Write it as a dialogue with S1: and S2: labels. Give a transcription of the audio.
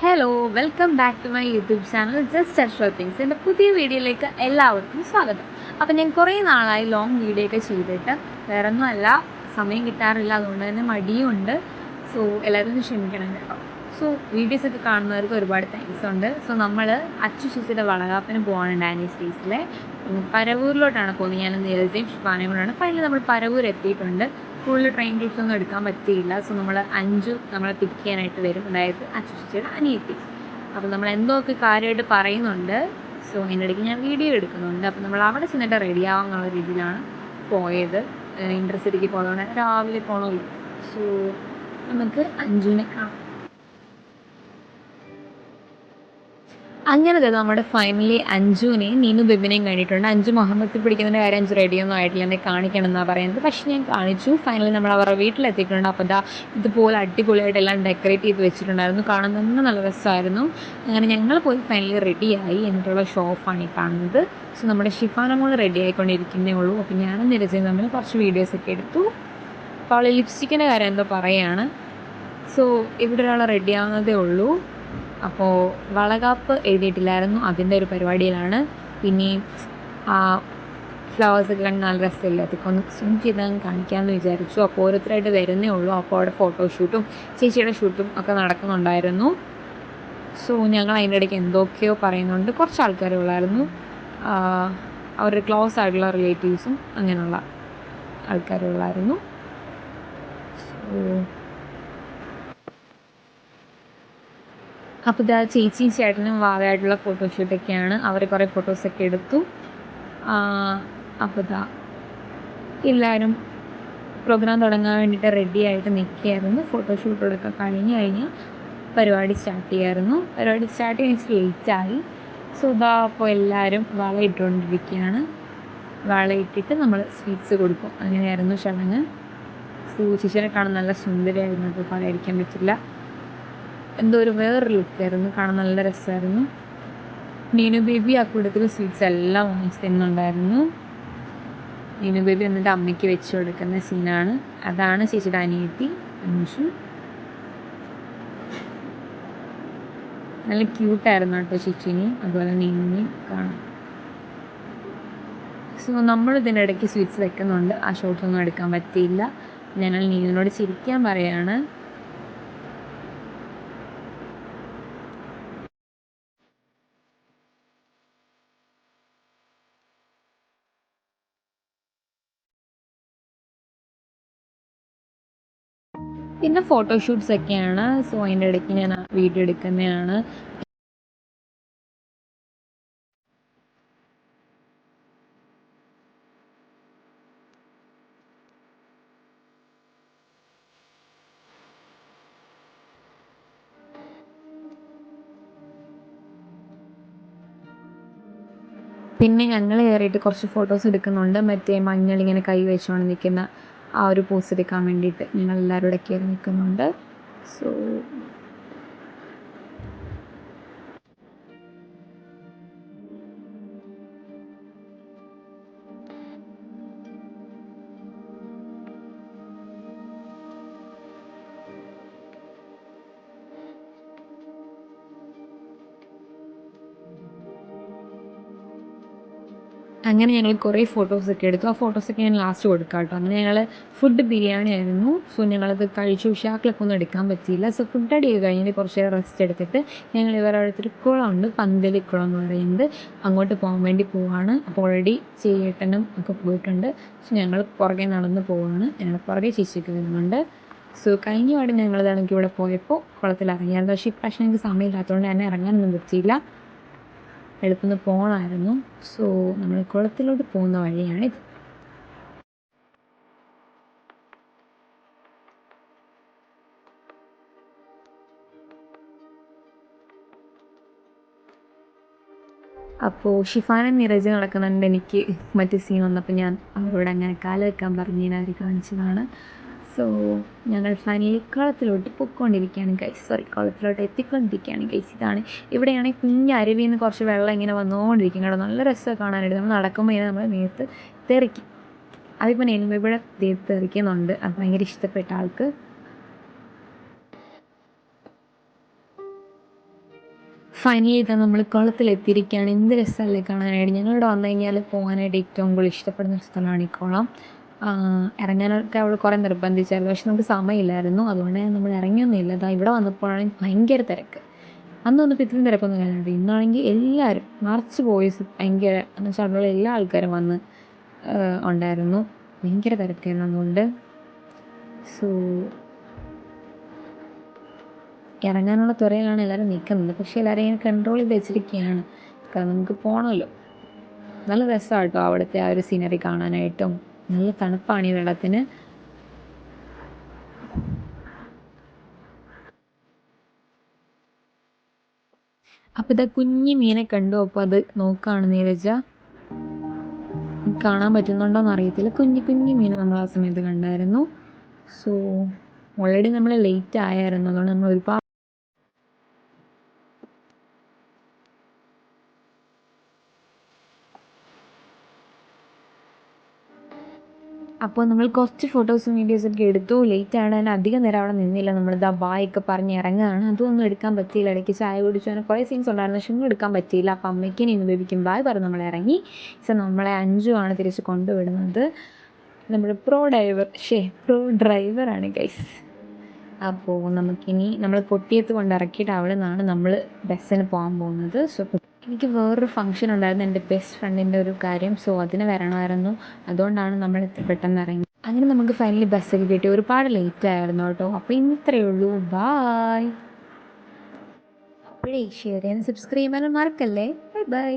S1: Hello welcome back to my YouTube channel just അഷോ things എന്റെ പുതിയ വീഡിയോയിലേക്ക് എല്ലാവർക്കും സ്വാഗതം. അപ്പം ഞാൻ കുറേ നാളായി ലോങ് വീഡിയോ ഒക്കെ ചെയ്തിട്ട് വേറെ ഒന്നും അല്ല സമയം കിട്ടാറില്ല അതുകൊണ്ട് തന്നെ മടിയുണ്ട് സോ എല്ലാവരും ക്ഷമിക്കണം കേട്ടോ. സോ വീഡിയോസ് ഒക്കെ കാണുന്നവർക്ക് ഒരുപാട് താങ്ക്സ് ഉണ്ട്. സോ നമ്മൾ അച്ചു ശിശുടെ വളകാപ്പിന് പോകാനുണ്ട് ഡാനി സ്റ്റേസിലെ. പരവൂരിലോട്ടാണ് പോകുന്നത്. ഞാൻ നേരത്തെയും ഷിഫാനയും കൂടെയാണ്. ഫൈനലി നമ്മൾ പരവൂർ എത്തിയിട്ടുണ്ട്. കൂടുതൽ ട്രെയിൻ ടിപ്സ് ഒന്നും എടുക്കാൻ പറ്റിയില്ല. സോ നമ്മൾ അഞ്ചു നമ്മളെ പിക്ക് ചെയ്യാനായിട്ട് വരും. അതായത് അച്ചുച്ചിയുടെ അനിയത്തി. അപ്പോൾ നമ്മൾ എന്തൊക്കെ കാര്യമായിട്ട് പറയുന്നുണ്ട്. സോ അതിന്റെ ഇടയ്ക്ക് ഞാൻ വീഡിയോ എടുക്കുന്നുണ്ട്. അപ്പോൾ നമ്മൾ അവിടെ ചെന്നിട്ട് റെഡി ആവാന്നുള്ള രീതിയിലാണ് പോയത്. ഇന്റർസിറ്റിക്ക് പോയതുകൊണ്ട് രാവിലെ പോകണമല്ലോ സോ നമുക്ക് അഞ്ചുവിനെ കാണാം. അങ്ങനെ തന്നെ നമ്മുടെ ഫൈനലി അഞ്ജുവിനെയും നീനു ബിബിനെയും കഴിഞ്ഞിട്ടുണ്ട് അഞ്ജു മുഹമ്മദ് പിടിക്കുന്നതിന്റെ കാര്യം അഞ്ചു റെഡിയൊന്നും ആയിട്ടില്ല. എന്നെ കാണിക്കണം എന്നാണ് പറയുന്നത്. പക്ഷേ ഞാൻ കാണിച്ചു. ഫൈനലി നമ്മൾ അവരുടെ വീട്ടിലെത്തിയിട്ടുണ്ട്. അപ്പോൾ എന്താ ഇതുപോലെ അടിപൊളിയായിട്ട് എല്ലാം ഡെക്കറേറ്റ് ചെയ്ത് വെച്ചിട്ടുണ്ടായിരുന്നു. കാണാൻ തന്നെ നല്ല രസമായിരുന്നു. അങ്ങനെ ഞങ്ങൾ പോയി ഫൈനലി റെഡിയായി എന്നിട്ടുള്ള ഷോപ്പാണ് ഈ കാണുന്നത്. സോ നമ്മുടെ ഷിഫാന മോൾ റെഡി ആയിക്കൊണ്ടിരിക്കുന്നേ ഉള്ളൂ. അപ്പോൾ ഞാനും നിരജയും തമ്മിൽ കുറച്ച് വീഡിയോസൊക്കെ എടുത്തു. അപ്പോൾ അവൾ ലിപ്സ്റ്റിക്കിന്റെ കാര്യം എന്തോ പറയുകയാണ് സോ ഇവിടെ ഒരാൾ റെഡി ആവുന്നതേ ഉള്ളൂ. അപ്പോൾ വളകാപ്പ് എഴുതിയിട്ടില്ലായിരുന്നു. അതിന്റെ ഒരു പരിപാടിയിലാണ്. പിന്നെ ആ ഫ്ലവേഴ്സൊക്കെ കണ്ട് നല്ല രസമില്ല? അതൊക്കെ ഒന്ന് സൂം ചെയ്ത് കാണിക്കാമെന്ന് വിചാരിച്ചു. അപ്പോൾ ഓരോരുത്തരായിട്ട് വരുന്നേ ഉള്ളൂ. അപ്പോൾ അവിടെ ഫോട്ടോഷൂട്ടും ചേച്ചിയുടെ ഷൂട്ടും ഒക്കെ നടക്കുന്നുണ്ടായിരുന്നു. സോ ഞങ്ങൾ അതിന്റെ ഇടയ്ക്ക് എന്തൊക്കെയോ പറയുന്നുണ്ട്. കുറച്ച് ആൾക്കാരേ ഉള്ളായിരുന്നു അവരുടെ ക്ലോസ് ആയിട്ടുള്ള റിലേറ്റീവ്സും അങ്ങനെയുള്ള ആൾക്കാരുള്ളായിരുന്നു. സോ അപ്പോൾ ഇതാ ചേച്ചിയും ചേട്ടനും വാവയായിട്ടുള്ള ഫോട്ടോഷൂട്ടൊക്കെയാണ് അവർ കുറേ ഫോട്ടോസൊക്കെ എടുത്തു. അപ്പോൾ ഇതാ എല്ലാവരും പ്രോഗ്രാം തുടങ്ങാൻ വേണ്ടിയിട്ട് റെഡി ആയിട്ട് നിൽക്കുകയായിരുന്നു. ഫോട്ടോഷൂട്ടോടൊക്കെ കഴിഞ്ഞ് കഴിഞ്ഞ് പരിപാടി സ്റ്റാർട്ട് ചെയ്യായിരുന്നു. പരിപാടി സ്റ്റാർട്ട് ചെയ്യാൻ ലേറ്റായി സോ ഇതാ അപ്പോൾ എല്ലാവരും വള ഇട്ടുകൊണ്ടിരിക്കുകയാണ്. വള ഇട്ടിട്ട് നമ്മൾ സ്വീറ്റ്സ് കൊടുക്കും. അങ്ങനെയായിരുന്നു ചടങ്ങ്. സോ ചേച്ചിനെ കാണാൻ നല്ല സുന്ദരിയായിരുന്നു. അപ്പോൾ പറയാതിരിക്കാൻ പറ്റില്ല. എന്തോ ഒരു വേറൊരു ലുക്കായിരുന്നു കാണാൻ നല്ല രസമായിരുന്നു. നീനു ബേബി ആ കൂട്ടത്തിൽ സ്വീറ്റ്സ് എല്ലാം വാങ്ങിച്ച് തിന്നുണ്ടായിരുന്നു. നീനു ബേബി എന്നിട്ട് അമ്മയ്ക്ക് വെച്ച് കൊടുക്കുന്ന സീനാണ് അതാണ് ചേച്ചിയുടെ അനിയത്തി അഞ്ചു നല്ല ക്യൂട്ടായിരുന്നു കേട്ടോ ചേച്ചിനി. അതുപോലെ നീനി കാണാം സോ നമ്മൾ ഇതിന്റെ ഇടയ്ക്ക് സ്വീറ്റ്സ് വെക്കുന്നുണ്ട്. ആ ഷോട്ടൊന്നും എടുക്കാൻ പറ്റിയില്ല. ഞങ്ങൾ നീനിനോട് ചിരിക്കാൻ പറയാണ്. പിന്നെ ഫോട്ടോഷൂട്ട്സ് ഒക്കെയാണ്. സോ അതിന്റെ ഇടയ്ക്ക് ഞാൻ വീഡിയോ എടുക്കുന്നതാണ്. പിന്നെ ഞങ്ങൾ കയറിയിട്ട് കുറച്ച് ഫോട്ടോസ് എടുക്കുന്നുണ്ട്. മറ്റേ മഞ്ഞൾ ഇങ്ങനെ കൈ വെച്ചുകൊണ്ട് നിൽക്കുന്ന ആ ഒരു പോസ് എടുക്കാൻ വേണ്ടിയിട്ട് ഞങ്ങൾ എല്ലാവരും കൂടെ കയറി നിൽക്കുന്നുണ്ട്. സോ അങ്ങനെ ഞങ്ങൾ കുറേ ഫോട്ടോസൊക്കെ എടുത്തു. ആ ഫോട്ടോസൊക്കെ ഞാൻ ലാസ്റ്റ് കൊടുക്കാം കേട്ടോ. അങ്ങനെ ഞങ്ങൾ ഫുഡ് ബിരിയാണി ആയിരുന്നു. സോ ഞങ്ങളത് കഴിച്ചു. ഉഷാക്കിലൊക്കെ ഒന്നും എടുക്കാൻ പറ്റിയില്ല. സോ ഫുഡ് അടി കഴിഞ്ഞിട്ട് കുറച്ച് നേരം റെസ്റ്റ് എടുത്തിട്ട് ഞങ്ങൾ ഇവരുടെ അടുത്തൊരു കുളമുണ്ട്. പന്തലി കുളം എന്ന് പറയുന്നത്. അങ്ങോട്ട് പോകാൻ വേണ്ടി പോവാണ്. അപ്പോൾ ഓൾറെഡി ചേട്ടനും ഒക്കെ പോയിട്ടുണ്ട്. സോ ഞങ്ങൾ പുറകെ നടന്ന് പോവാണ്. ഞങ്ങൾ പുറകെ ചേച്ചിക്ക് വരുന്നുണ്ട്. സോ കഴിഞ്ഞ ഞങ്ങൾ ഇതാണെങ്കിൽ ഇവിടെ പോയപ്പോൾ കുളത്തിൽ ഇറങ്ങിയായിരുന്നു. പക്ഷേ ഇപ്രാവശ്യം ഞങ്ങൾക്ക് സമയമില്ലാത്തതുകൊണ്ട് തന്നെ ഇറങ്ങാനൊന്നും പറ്റിയില്ല. എളുപ്പം പോകണമായിരുന്നു സോ നമ്മൾ കുളത്തിലോട്ട് പോകുന്ന വഴിയാണിത്. അപ്പോൾ ഷിഫാനും നിറജ് നടക്കുന്നുണ്ട്. എനിക്ക് മറ്റു സീൻ വന്നപ്പോൾ ഞാൻ അവരോട് അങ്ങനെ കാൽ വെക്കാൻ പറഞ്ഞ് അവർ കാണിച്ചതാണ്. സോ ഞങ്ങൾ ഫൈനലി കുളത്തിലോട്ട് പൊയ്ക്കൊണ്ടിരിക്കുകയാണ് ഗൈസ് സോറി കുളത്തിലോട്ട് എത്തിക്കൊണ്ടിരിക്കുകയാണ് ഗൈസ് ഇതാണ് ഇവിടെയാണെങ്കിൽ കുഞ്ഞ് അരുവിയിൽ നിന്ന് കുറച്ച് വെള്ളം ഇങ്ങനെ വന്നുകൊണ്ടിരിക്കും കേട്ടോ. നല്ല രസമാണ് കാണാനായിട്ട്. നമ്മൾ നടക്കുമ്പോൾ ഇങ്ങനെ നമ്മൾ നേരത്ത് തെറിക്കും. അതിപ്പോൾ നെൽമിവിടെ തെറിക്കുന്നുണ്ട്. അത് ഭയങ്കര ഇഷ്ടപ്പെട്ട ആൾക്ക്. ഫൈനലി ഇതാ നമ്മൾ കുളത്തിലെത്തിയിരിക്കുകയാണ്. എന്ത് രസമല്ലേ കാണാനായിട്ട്. ഞങ്ങളിവിടെ വന്നു കഴിഞ്ഞാൽ പോകാനായിട്ട് ഏറ്റവും കൂടുതൽ ഇഷ്ടപ്പെടുന്ന സ്ഥലമാണ് ഈ കുളം. ഇറങ്ങാനൊക്കെ അവൾ കുറേ നിർബന്ധിച്ചായിരുന്നു. പക്ഷെ നമുക്ക് സമയമില്ലായിരുന്നു. അതുകൊണ്ട് നമ്മൾ ഇറങ്ങിയൊന്നുമില്ല. ദാ ഇവിടെ വന്നപ്പോഴാണ് ഭയങ്കര തിരക്ക്. അന്ന് വന്നപ്പോൾ ഇത്രയും തിരക്കൊന്നും കാര്യമില്ല ഇന്നാണെങ്കിൽ എല്ലാവരും നിറച്ച് ബോയ്സ് ഭയങ്കര എന്ന് വെച്ചാൽ അവിടെയുള്ള എല്ലാ ആൾക്കാരും വന്ന് ഉണ്ടായിരുന്നു. ഭയങ്കര തിരക്കായിരുന്നു അതുകൊണ്ട്. സോ ഇറങ്ങാനുള്ള തുറയിലാണ് എല്ലാവരും നിൽക്കുന്നത്. പക്ഷേ എല്ലാവരും ഇങ്ങനെ കൺട്രോൾ ചെയ്ത് വെച്ചിരിക്കുകയാണ്. കാരണം നമുക്ക് പോകണമല്ലോ നല്ല രസമാണ് കേട്ടോ അവിടുത്തെ ആ ഒരു സീനറി കാണാനായിട്ടും. നല്ല തണുപ്പാണ് ഈ വെള്ളത്തിന്. അപ്പോൾ ഇതാ കുഞ്ഞു മീനെ കണ്ടു. അപ്പോൾ അത് നോക്കുകയാണ് നീരജ. കാണാൻ പറ്റുന്നുണ്ടോയെന്ന് അറിയത്തില്ല. കുഞ്ഞു കുഞ്ഞു മീൻ നമ്മൾ ആ സമയത്ത് കണ്ടായിരുന്നു. സോ ഓൾറെഡി നമ്മൾ ലേറ്റ് ആയായിരുന്നു. അതുകൊണ്ട് നമ്മൾ ഒരുപാട് അപ്പോൾ നമ്മൾ കുറച്ച് ഫോട്ടോസും വീഡിയോസൊക്കെ എടുത്തു. ലേറ്റ് ആണ് അതിന് അധികം നേരം അവിടെ നിന്നില്ല. നമ്മളിതാ ബായൊക്കെ പറഞ്ഞ് ഇറങ്ങുകയാണ്. അതൊന്നും എടുക്കാൻ പറ്റിയില്ല. ഇടയ്ക്ക് ചായ കുടിച്ചു. അങ്ങനെ കുറേ സീൻസ് ഉണ്ടായിരുന്നു. പക്ഷെ ഒന്നും എടുക്കാൻ പറ്റിയില്ല. അപ്പോൾ അമ്മയ്ക്ക് ഇനി ബേബിക്കും ബായ് പറഞ്ഞ് നമ്മൾ ഇറങ്ങി. സോ നമ്മളെ അഞ്ചു ആണ് തിരിച്ച് കൊണ്ടുവിടുന്നത്. നമ്മുടെ പ്രോ ഡ്രൈവർ ഷേ പ്രോ ഡ്രൈവറാണ് ഗൈസ് അപ്പോൾ നമുക്കിനി നമ്മൾ കൊട്ടിയത്ത് കൊണ്ട് ഇറക്കിയിട്ട് അവിടെ നിന്നാണ് നമ്മൾ ബസ്സിന് പോകാൻ പോകുന്നത്. സോ എനിക്ക് വേറൊരു ഫംഗ്ഷൻ ഉണ്ടായിരുന്നു എന്റെ ബെസ്റ്റ് ഫ്രണ്ടിന്റെ ഒരു കാര്യം. സോ അതിന് വരണമായിരുന്നു. അതുകൊണ്ടാണ് നമ്മൾ പെട്ടെന്ന് ഇറങ്ങി. അങ്ങനെ നമുക്ക് ഫൈനലി ബസ്സൊക്കെ കിട്ടി. ഒരുപാട് ലേറ്റ് ആയിരുന്നു കേട്ടോ. അപ്പോൾ ഇത്രയേ ഉള്ളൂ. ബായ് അപ്പോഴേ ഷെയർ ചെയ്യാൻ സബ്സ്ക്രൈബ് ചെയ്യാനും മറക്കല്ലേ? Bye bye